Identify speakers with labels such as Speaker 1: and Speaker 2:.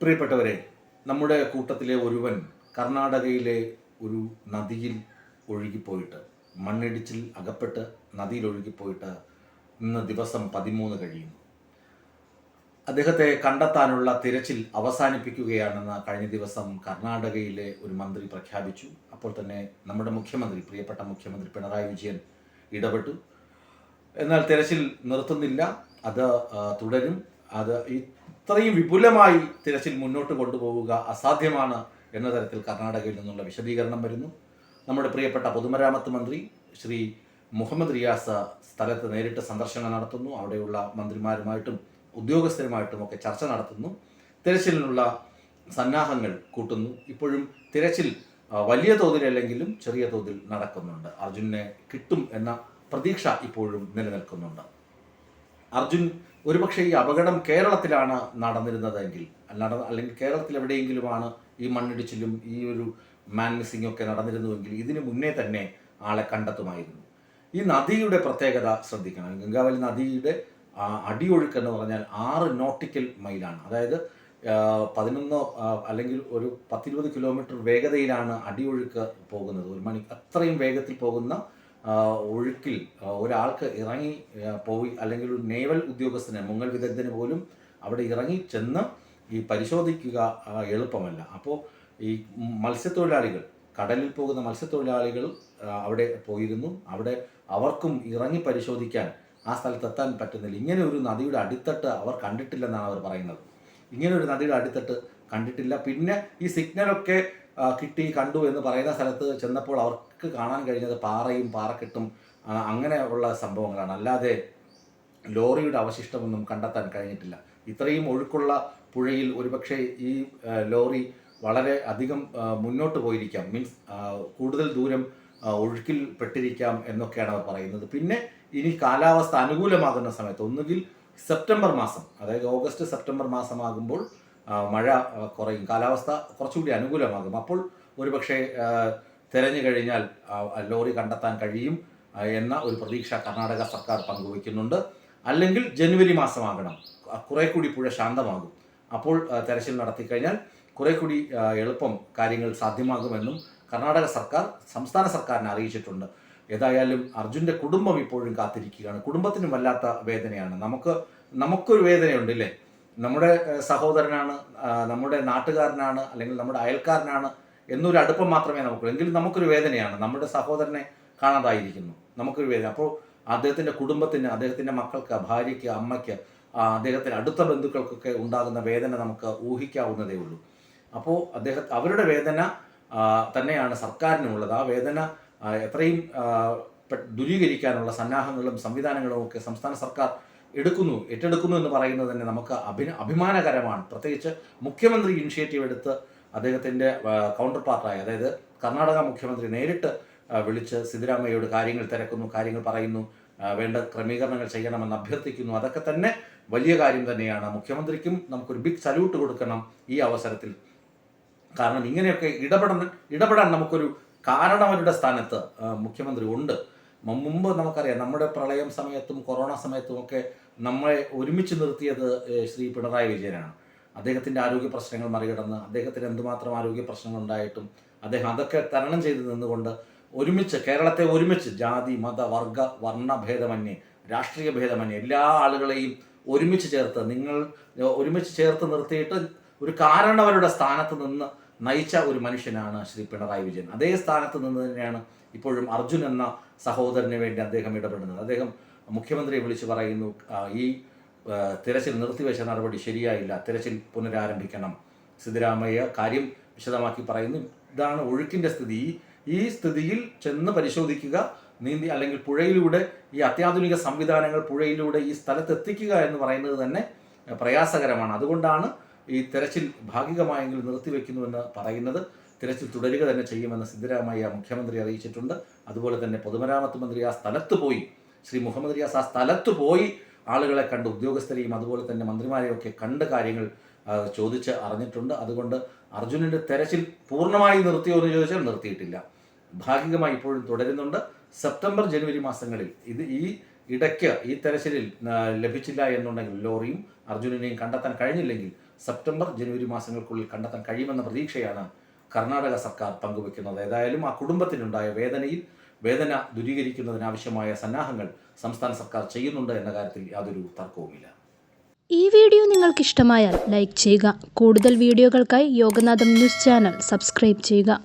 Speaker 1: പ്രിയപ്പെട്ടവരെ നമ്മുടെ കൂട്ടത്തിലെ ഒരുവൻ കർണാടകയിലെ ഒരു നദിയിൽ ഒഴുകിപ്പോയിട്ട് മണ്ണിടിച്ചിൽ അകപ്പെട്ട് നദിയിൽ ഒഴുകിപ്പോയിട്ട് ഇന്ന് ദിവസം പതിമൂന്ന് കഴിയുന്നു. അദ്ദേഹത്തെ കണ്ടെത്താനുള്ള തിരച്ചിൽ അവസാനിപ്പിക്കുകയാണെന്ന് കഴിഞ്ഞ ദിവസം കർണാടകയിലെ ഒരു മന്ത്രി പ്രഖ്യാപിച്ചു. അപ്പോൾ തന്നെ നമ്മുടെ മുഖ്യമന്ത്രി പ്രിയപ്പെട്ട മുഖ്യമന്ത്രി പിണറായി വിജയൻ ഇടപെട്ടു. എന്നാൽ തിരച്ചിൽ നിർത്തുന്നില്ല. അത് തുടരും. അത് ഇത്രയും വിപുലമായി തിരച്ചിൽ മുന്നോട്ട് കൊണ്ടുപോവുക അസാധ്യമാണ് എന്ന തരത്തിൽ കർണാടകയിൽ നിന്നുള്ള വിശദീകരണം വരുന്നു. നമ്മുടെ പ്രിയപ്പെട്ട പൊതുമരാമത്ത് മന്ത്രി ശ്രീ മുഹമ്മദ് റിയാസ് സ്ഥലത്ത് നേരിട്ട് സന്ദർശനം നടത്തുന്നു. അവിടെയുള്ള മന്ത്രിമാരുമായിട്ടും ഉദ്യോഗസ്ഥരുമായിട്ടും ഒക്കെ ചർച്ച നടത്തുന്നു. തിരച്ചിലിനുള്ള സന്നാഹങ്ങൾ കൂട്ടുന്നു. ഇപ്പോഴും തിരച്ചിൽ വലിയ തോതിലല്ലെങ്കിലും ചെറിയ തോതിൽ നടക്കുന്നുണ്ട്. അർജുനെ കിട്ടും എന്ന പ്രതീക്ഷ ഇപ്പോഴും നിലനിൽക്കുന്നുണ്ട്. അർജുൻ ഒരുപക്ഷെ ഈ അപകടം കേരളത്തിലാണ് നടന്നിരുന്നതെങ്കിൽ നട അല്ലെങ്കിൽ കേരളത്തിൽ എവിടെയെങ്കിലുമാണ് ഈ മണ്ണിടിച്ചിലും ഈ ഒരു മാൻ മിസ്സിംഗ് ഒക്കെ നടന്നിരുന്നുവെങ്കിൽ ഇതിനു മുന്നേ തന്നെ ആളെ കണ്ടെത്തുമായിരുന്നു. ഈ നദിയുടെ പ്രത്യേകത ശ്രദ്ധിക്കണം. ഗംഗാവലി നദിയുടെ അടിയൊഴുക്ക് എന്ന് പറഞ്ഞാൽ ആറ് നോട്ടിക്കൽ മൈലാണ് അതായത് പതിനൊന്ന് അല്ലെങ്കിൽ ഒരു പത്തിരുപത് കിലോമീറ്റർ വേഗതയിലാണ് അടിയൊഴുക്ക് പോകുന്നത്. ഒരു മണി അത്രയും വേഗത്തിൽ പോകുന്ന ഒഴുക്കിൽ ഒരാൾക്ക് ഇറങ്ങി പോയി അല്ലെങ്കിൽ ഒരു നേവൽ ഉദ്യോഗസ്ഥന് മുങ്ങൽ വിദഗ്ധന് പോലും അവിടെ ഇറങ്ങി ചെന്ന് ഈ പരിശോധിക്കുക എളുപ്പമല്ല. അപ്പോൾ ഈ മത്സ്യത്തൊഴിലാളികൾ കടലിൽ പോകുന്ന മത്സ്യത്തൊഴിലാളികൾ അവിടെ പോയിരുന്നു. അവിടെ അവർക്കും ഇറങ്ങി പരിശോധിക്കാൻ ആ സ്ഥലത്തെത്താൻ പറ്റുന്നില്ല. ഇങ്ങനെ ഒരു നദിയുടെ അടിത്തട്ട് അവർ കണ്ടിട്ടില്ലെന്നാണ് അവർ പറയുന്നത്. ഇങ്ങനെ ഒരു നദിയുടെ അടിത്തട്ട് കണ്ടിട്ടില്ല. പിന്നെ ഈ സിഗ്നലൊക്കെ കിട്ടി കണ്ടു എന്ന് പറയുന്ന സ്ഥലത്ത് ചെന്നപ്പോൾ അവർക്ക് കാണാൻ കഴിഞ്ഞത് പാറയും പാറക്കെട്ടും അങ്ങനെയുള്ള സംഭവങ്ങളാണ്. അല്ലാതെ ലോറിയുടെ അവശിഷ്ടമൊന്നും കണ്ടെത്താൻ കഴിഞ്ഞിട്ടില്ല. ഇത്രയും ഒഴുക്കുള്ള പുഴയിൽ ഒരുപക്ഷെ ഈ ലോറി വളരെ അധികം മുന്നോട്ട് പോയിരിക്കാം. മീൻസ് കൂടുതൽ ദൂരം ഒഴുക്കിൽ പെട്ടിരിക്കാം എന്നൊക്കെയാണ് അവർ പറയുന്നത്. പിന്നെ ഇനി കാലാവസ്ഥ അനുകൂലമാകുന്ന സമയത്ത് ഒന്നുകിൽ സെപ്റ്റംബർ മാസം അതായത് ഓഗസ്റ്റ് സെപ്റ്റംബർ മാസമാകുമ്പോൾ മഴ കുറയും. കാലാവസ്ഥ കുറച്ചുകൂടി അനുകൂലമാകും. അപ്പോൾ ഒരുപക്ഷെ തിരഞ്ഞു കഴിഞ്ഞാൽ ലോറി കണ്ടെത്താൻ കഴിയും എന്ന ഒരു പ്രതീക്ഷ കർണാടക സർക്കാർ പങ്കുവയ്ക്കുന്നുണ്ട്. അല്ലെങ്കിൽ ജനുവരി മാസമാകണം. കുറെ കൂടി പുഴ ശാന്തമാകും. അപ്പോൾ തെരച്ചിൽ നടത്തിക്കഴിഞ്ഞാൽ കുറെ കൂടി എളുപ്പം കാര്യങ്ങൾ സാധ്യമാകുമെന്നും കർണാടക സർക്കാർ സംസ്ഥാന സർക്കാരിനെ അറിയിച്ചിട്ടുണ്ട്. ഏതായാലും അർജുന്റെ കുടുംബം ഇപ്പോഴും കാത്തിരിക്കുകയാണ്. കുടുംബത്തിനും വല്ലാത്ത വേദനയാണ്. നമുക്ക് നമുക്കൊരു വേദനയുണ്ട് ഇല്ലേ? നമ്മുടെ സഹോദരനാണ് നമ്മുടെ നാട്ടുകാരനാണ് അല്ലെങ്കിൽ നമ്മുടെ അയൽക്കാരനാണ് എന്നൊരു അടുപ്പം മാത്രമേ നമുക്കുള്ളൂ എങ്കിലും നമുക്കൊരു വേദനയാണ്. നമ്മുടെ സഹോദരനെ കാണാതായിരിക്കുന്നു. നമുക്കൊരു വേദന. അപ്പോൾ അദ്ദേഹത്തിന്റെ കുടുംബത്തിന് അദ്ദേഹത്തിന്റെ മക്കൾക്ക് ഭാര്യയ്ക്ക് അമ്മയ്ക്ക് അദ്ദേഹത്തിന് അടുത്ത ബന്ധുക്കൾക്കൊക്കെ ഉണ്ടാകുന്ന വേദന നമുക്ക് ഊഹിക്കാവുന്നതേ ഉള്ളൂ. അപ്പോൾ അദ്ദേഹം അവരുടെ വേദന തന്നെയാണ് സർക്കാരിനുള്ളത്. ആ വേദന എത്രയും ദൂരീകരിക്കാനുള്ള സന്നാഹങ്ങളും സംവിധാനങ്ങളും ഒക്കെ സംസ്ഥാന സർക്കാർ എടുക്കുന്നു ഏറ്റെടുക്കുന്നു എന്ന് പറയുന്നത് തന്നെ നമുക്ക് അഭിന അഭിമാനകരമാണ്. പ്രത്യേകിച്ച് മുഖ്യമന്ത്രി ഇനിഷ്യേറ്റീവ് എടുത്ത് അദ്ദേഹത്തിന്റെ കൗണ്ടർ പാർട്ടായി അതായത് കർണാടക മുഖ്യമന്ത്രി നേരിട്ട് വിളിച്ച് സിദ്ധരാമയ്യയോട് കാര്യങ്ങൾ തിരക്കുന്നു കാര്യങ്ങൾ പറയുന്നു വേണ്ട ക്രമീകരണങ്ങൾ ചെയ്യണമെന്ന് അഭ്യർത്ഥിക്കുന്നു. അതൊക്കെ തന്നെ വലിയ കാര്യം തന്നെയാണ്. മുഖ്യമന്ത്രിക്കും നമുക്കൊരു ബിഗ് സല്യൂട്ട് കൊടുക്കണം ഈ അവസരത്തിൽ. കാരണം ഇങ്ങനെയൊക്കെ ഇടപെടാൻ ഇടപെടാൻ നമുക്കൊരു കാരണവരുടെ സ്ഥാനത്ത് മുഖ്യമന്ത്രി ഉണ്ട്. മുമ്പ് നമുക്കറിയാം നമ്മുടെ പ്രളയം സമയത്തും കൊറോണ സമയത്തും ഒക്കെ നമ്മളെ ഒരുമിച്ച് നിർത്തിയത് ശ്രീ പിണറായി വിജയനാണ്. അദ്ദേഹത്തിന്റെ ആരോഗ്യ പ്രശ്നങ്ങൾ മറികടന്ന് അദ്ദേഹത്തിന് എന്തുമാത്രം ആരോഗ്യ പ്രശ്നങ്ങൾ ഉണ്ടായിട്ടും അദ്ദേഹം അതൊക്കെ തരണം ചെയ്ത് നിന്നുകൊണ്ട് ഒരുമിച്ച് കേരളത്തെ ഒരുമിച്ച് ജാതി മത വർഗ വർണ ഭേദമന്യേ രാഷ്ട്രീയ ഭേദമന്യേ എല്ലാ ആളുകളെയും ഒരുമിച്ച് ചേർത്ത് നിങ്ങൾ ഒരുമിച്ച് ചേർത്ത് നിർത്തിയിട്ട് ഒരു കാരണവരുടെ സ്ഥാനത്ത് നിന്ന് നയിച്ച ഒരു മനുഷ്യനാണ് ശ്രീ പിണറായി വിജയൻ. അതേ സ്ഥാനത്ത് നിന്ന് തന്നെയാണ് ഇപ്പോഴും അർജുൻ എന്ന സഹോദരന് വേണ്ടി അദ്ദേഹം ഇടപെടുന്നത്. അദ്ദേഹം മുഖ്യമന്ത്രിയെ വിളിച്ച് പറയുന്നു ഈ തിരച്ചിൽ നിർത്തിവെച്ച നടപടി ശരിയായില്ല തിരച്ചിൽ പുനരാരംഭിക്കണം. സിദ്ധരാമയ്യ കാര്യം വിശദമാക്കി പറയുന്നു. ഇതാണ് ഒഴുക്കിന്റെ സ്ഥിതി. ഈ ഈ സ്ഥിതിയിൽ ചെന്ന് പരിശോധിക്കുക നീന്തി അല്ലെങ്കിൽ പുഴയിലൂടെ ഈ അത്യാധുനിക സംവിധാനങ്ങൾ പുഴയിലൂടെ ഈ സ്ഥലത്തെത്തിക്കുക എന്ന് പറയുന്നത് തന്നെ പ്രയാസകരമാണ്. അതുകൊണ്ടാണ് ഈ തെരച്ചിൽ ഭാഗികമായെങ്കിലും നിർത്തിവെക്കുന്നുവെന്ന് പറയുന്നത് തിരച്ചിൽ തുടരുക തന്നെ ചെയ്യുമെന്ന് സിദ്ധരാമയ്യ മുഖ്യമന്ത്രി അറിയിച്ചിട്ടുണ്ട്. അതുപോലെ തന്നെ പൊതുമരാമത്ത് മന്ത്രി ആ സ്ഥലത്ത് പോയി ശ്രീ മുഹമ്മദ് റിയാസ് ആ സ്ഥലത്ത് പോയി ആളുകളെ കണ്ട് ഉദ്യോഗസ്ഥരെയും അതുപോലെ തന്നെ മന്ത്രിമാരെയും ഒക്കെ കണ്ട് കാര്യങ്ങൾ ചോദിച്ച് അറിഞ്ഞിട്ടുണ്ട്. അതുകൊണ്ട് അർജുനന്റെ തെരച്ചിൽ പൂർണമായി നിർത്തിയോ എന്ന് ചോദിച്ചാൽ നിർത്തിയിട്ടില്ല. ഭാഗികമായി ഇപ്പോഴും തുടരുന്നുണ്ട്. സെപ്റ്റംബർ ജനുവരി മാസങ്ങളിൽ ഇത് ഈ ഇടയ്ക്ക് ഈ തെരച്ചിലിൽ ലഭിച്ചില്ല എന്നുണ്ടെങ്കിൽ ലോറിയും അർജുനനെയും കണ്ടെത്താൻ കഴിഞ്ഞില്ലെങ്കിൽ സെപ്റ്റംബർ ജനുവരി മാസങ്ങൾക്കുള്ളിൽ കണ്ടെത്താൻ കഴിയുമെന്ന പ്രതീക്ഷയാണ് കർണാടക സർക്കാർ പങ്കുവെക്കുന്നത്. ഏതായാലും ആ കുടുംബത്തിനുണ്ടായ വേദനയിൽ വേദന ദുരീകരിക്കുന്നതിനാവശ്യമായ സന്നാഹങ്ങൾ സംസ്ഥാന സർക്കാർ ചെയ്യുന്നുണ്ട് എന്ന കാര്യത്തിൽ യാതൊരു തർക്കവുമില്ല.
Speaker 2: ഈ വീഡിയോ നിങ്ങൾക്ക് ഇഷ്ടമായാൽ ലൈക്ക് ചെയ്യുക. കൂടുതൽ വീഡിയോകൾക്കായി യോഗനാഥം ന്യൂസ് ചാനൽ സബ്സ്ക്രൈബ് ചെയ്യുക.